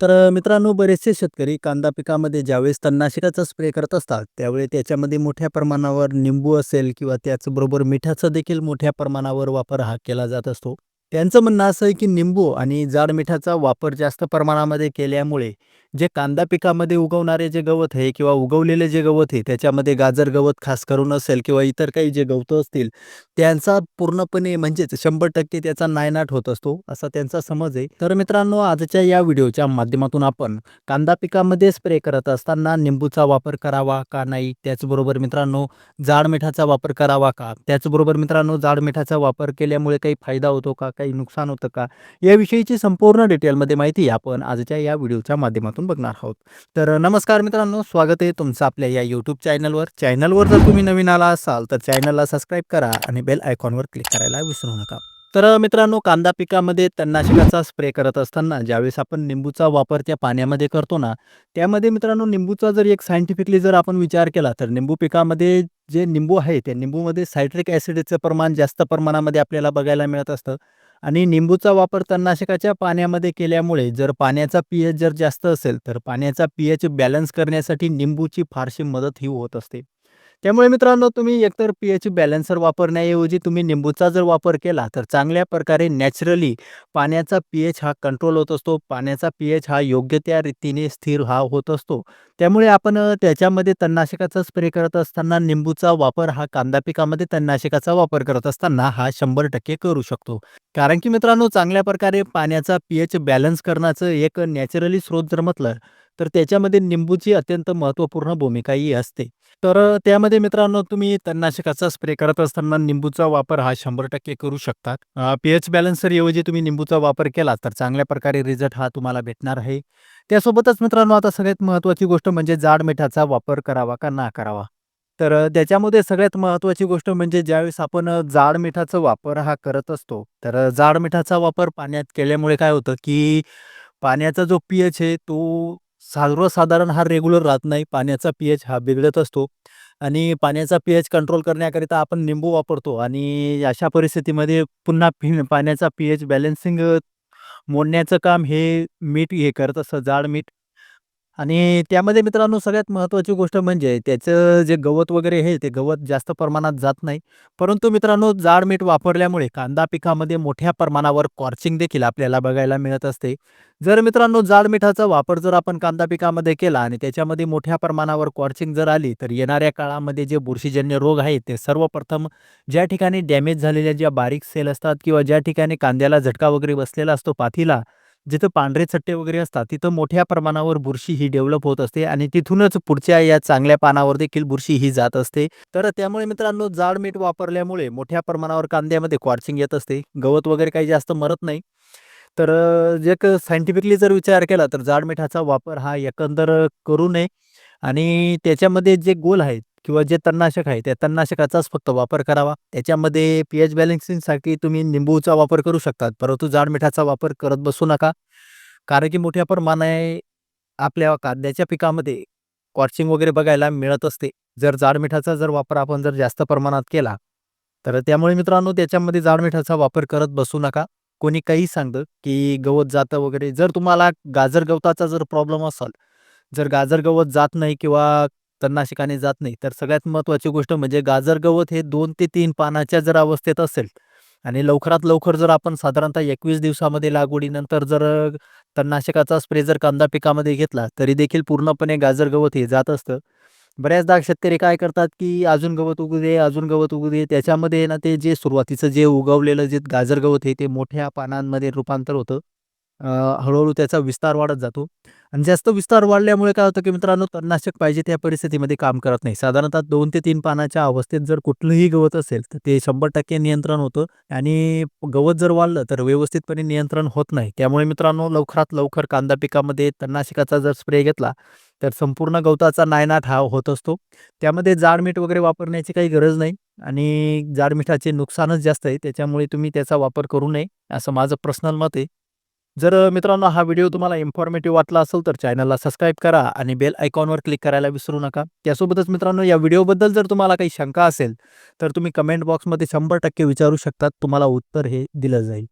तर मित्रांनो बरेचसे शेतकरी कांदा पिकामध्ये ज्यावेळेस तणनाशकाचा स्प्रे करत असतात त्यावेळी त्याच्यामध्ये मोठ्या प्रमाणावर निंबू असेल किंवा त्याचबरोबर मिठाचा देखील मोठ्या प्रमाणावर वापर हा केला जात असतो. त्यांचं म्हणणं असं आहे की निंबू आणि जाड मिठाचा वापर जास्त प्रमाणामध्ये केल्यामुळे जे कांदा पिकामध्ये उगवणारे जे गवत आहे किंवा उगवलेले जे गवत आहे त्याच्यामध्ये गाजर गवत खास करून असेल किंवा इतर काही जे गवतं असतील त्यांचा पूर्णपणे म्हणजेच शंभर टक्के त्याचा नायनाट होत असतो असा त्यांचा समज आहे. तर मित्रांनो आजच्या या व्हिडिओच्या माध्यमातून आपण कांदा पिकामध्ये स्प्रे करत असताना निंबूचा वापर करावा का नाही त्याचबरोबर मित्रांनो जाड मिठाचा वापर करावा का त्याचबरोबर मित्रांनो जाड मिठाचा वापर केल्यामुळे काही फायदा होतो का काही नुकसान होतं का याविषयीची संपूर्ण डिटेलमध्ये माहिती आपण आजच्या या व्हिडिओच्या माध्यमातून बघणार आहोत. तर नमस्कार मित्रांनो स्वागत आहे तुमचं आपल्या या यूट्यूब चॅनलवर चॅनलवर जर तुम्ही नवीन आला असाल तर चॅनलला सबस्क्राईब करा आणि बेल आयकॉनवर क्लिक करायला विसरू नका. तर मित्रांनो कांदा पिकामध्ये तणनाशकाचा स्प्रे करत असताना ज्यावेळेस आपण निंबूचा वापर त्या पाण्यामध्ये करतो ना त्यामध्ये मित्रांनो निंबूचा जर एक सायंटिफिकली जर आपण विचार केला तर निंबू पिकामध्ये जे निंबू आहे त्या निंबूमध्ये सायट्रिक ॲसिडचं प्रमाण जास्त प्रमाणामध्ये आपल्याला बघायला मिळत असतं. आणि निंबूचा वापर तणनाशकाच्या पाण्यामध्ये केल्यामुळे जर पाण्याचा पी जर जास्त असेल तर पाण्याचा पी बॅलन्स करण्यासाठी निंबूची फारशी मदत ही होत असते. त्यामुळे मित्रांनो तुम्ही एकतर पी एच बॅलन्सर वापरण्याऐवजी तुम्ही निंबूचा जर वापर केला तर चांगल्या प्रकारे नॅचरली पाण्याचा पी एच हा कंट्रोल होत असतो. पाण्याचा पी एच हा योग्य त्या रीतीने स्थिर हा होत असतो. त्यामुळे आपण त्याच्यामध्ये तणनाशकाचा स्प्रे करत असताना निंबूचा वापर हा कांदा पिकामध्ये तणनाशकाचा वापर करत असताना हा शंभर टक्के करू शकतो. कारण की मित्रांनो चांगल्या प्रकारे पाण्याचा पी एच बॅलन्स करण्याचं एक नॅचरली स्रोत जर म्हटलं तर त्याच्यामध्ये निंबूची अत्यंत महत्त्वपूर्ण भूमिकाही असते. तर त्यामध्ये मित्रांनो तुम्ही तणनाशकाचा स्प्रे करत असताना निंबूचा वापर हा शंभर टक्के करू शकतात. पीएच बॅलन्सर ऐवजी तुम्ही निंबूचा वापर केला तर चांगल्या प्रकारे रिझल्ट हा तुम्हाला भेटणार आहे. त्यासोबतच मित्रांनो आता सगळ्यात महत्त्वाची गोष्ट म्हणजे जाड मिठाचा वापर करावा का ना करावा? तर त्याच्यामध्ये सगळ्यात महत्त्वाची गोष्ट म्हणजे ज्यावेळेस आपण जाड मिठाचा वापर हा करत असतो तर जाड मिठाचा वापर पाण्यात केल्यामुळे काय होतं की पाण्याचा जो पी एच आहे तो सर्वसाधारण हा रेग्युलर राहत नाही. पाण्याचा पी एच हा बिघडत असतो आणि पाण्याचा पी एच कंट्रोल करण्याकरिता आपण निंबू वापरतो आणि अशा परिस्थितीमध्ये पुन्हा पी पाण्याचा पी एच बॅलेन्सिंग मोडण्याचं काम हे मीठ हे करत असतं. जाड मीठ आणि त्यामध्ये मित्रांनो सगळ्यात महत्त्वाची गोष्ट म्हणजे त्याचं जे गवत वगैरे आहे ते गवत जास्त प्रमाणात जात नाही. परंतु मित्रांनो जाड मीठ वापरल्यामुळे कांदा पिकामध्ये मोठ्या प्रमाणावर कॉर्चिंग देखील आपल्याला बघायला मिळत असते. जर मित्रांनो जाड मिठाचा वापर जर आपण कांदा पिकामध्ये केला आणि त्याच्यामध्ये मोठ्या प्रमाणावर कॉर्चिंग जर आली तर येणाऱ्या काळामध्ये जे बुरशीजन्य रोग आहेत ते सर्वप्रथम ज्या ठिकाणी डॅमेज झालेल्या ज्या बारीक सेल असतात किंवा ज्या ठिकाणी कांद्याला झटका वगैरे बसलेला असतो पाथीला जिथं पांढरे चट्टे वगैरे असतात तिथं मोठ्या प्रमाणावर बुरशी ही डेव्हलप होत असते आणि तिथूनच पुढच्या या चांगल्या पानावर देखील बुरशी ही जात असते. तर त्यामुळे मित्रांनो जाड मीठ वापरल्यामुळे मोठ्या प्रमाणावर कांद्यामध्ये क्वार्चिंग येत असते. गवत वगैरे काही जास्त मरत नाही. तर जे एक सायंटिफिकली जर विचार केला तर जाड मिठाचा वापर हा एकंदर करू नये. आणि त्याच्यामध्ये जे गोल आहेत किंवा जे तणनाशक आहे त्या तणनाशकाचाच फक्त वापर करावा. त्याच्यामध्ये पी एच बॅलेन्सिंगसाठी तुम्ही निंबूचा वापर करू शकतात परंतु जाड मिठाचा वापर करत बसू नका. कारण की मोठ्या प्रमाणे आपल्या कांद्याच्या पिकामध्ये कॉर्चिंग वगैरे बघायला मिळत असते. जर जाड मिठाचा जर वापर आपण जर जास्त प्रमाणात केला तर त्यामुळे मित्रांनो त्याच्यामध्ये जाड मिठाचा वापर करत बसू नका. कोणी काही सांगतं की गवत जातं वगैरे जर तुम्हाला गाजर गवताचा जर प्रॉब्लेम असेल जर गाजर गवत जात नाही किंवा तणनाशकाने जात नाही. तर सगळ्यात महत्त्वाची गोष्ट म्हणजे गाजर गवत हे दोन ते तीन पानाच्या जर अवस्थेत असेल आणि लवकरात लवकर जर आपण साधारणतः एकवीस दिवसामध्ये लागवडीनंतर जर तणनाशकाचा स्प्रे जर कांदा पिकामध्ये घेतला तरी देखील पूर्णपणे गाजर गवत हे जात असतं. बऱ्याचदा शेतकरी काय करतात की अजून गवत उगू दे अजून गवत उगू दे त्याच्यामध्ये ना ते जे सुरुवातीचं जे उगवलेलं जे गाजर गवत आहे ते मोठ्या पानांमध्ये रूपांतर होतं. हळूहळू त्याचा विस्तार वाढत जातो. आणि जास्त विस्तार वाढल्यामुळे काय होतं की मित्रांनो तणनाशक पाहिजे त्या परिस्थितीमध्ये काम करत नाही. साधारणतः दोन ते तीन पानाच्या अवस्थेत जर कुठलंही गवत असेल तर ते शंभर टक्के नियंत्रण होतं. आणि गवत जर वाढलं तर व्यवस्थितपणे नियंत्रण होत नाही. त्यामुळे मित्रांनो लवकरात लवकर कांदा पिकामध्ये तणनाशकाचा जर स्प्रे घेतला तर संपूर्ण गवताचा नायनाट हा होत असतो. त्यामध्ये जाड मीठ वगैरे वापरण्याची काही गरज नाही. आणि जाड मिठाचे नुकसानच जास्त आहे. त्याच्यामुळे तुम्ही त्याचा वापर करू नये असं माझं पर्सनल मत आहे. जर मित्रांनो हा व्हिडिओ तुम्हाला इन्फॉर्मेटिव्ह वाटला असेल तर चॅनलला सबस्क्राईब करा आणि बेल आयकॉनवर क्लिक करायला विसरू नका. त्यासोबतच मित्रांनो या व्हिडिओबद्दल जर तुम्हाला काही शंका असेल तर तुम्ही कमेंट बॉक्समध्ये शंभर टक्के विचारू शकतात. तुम्हाला उत्तर हे दिलं जाईल.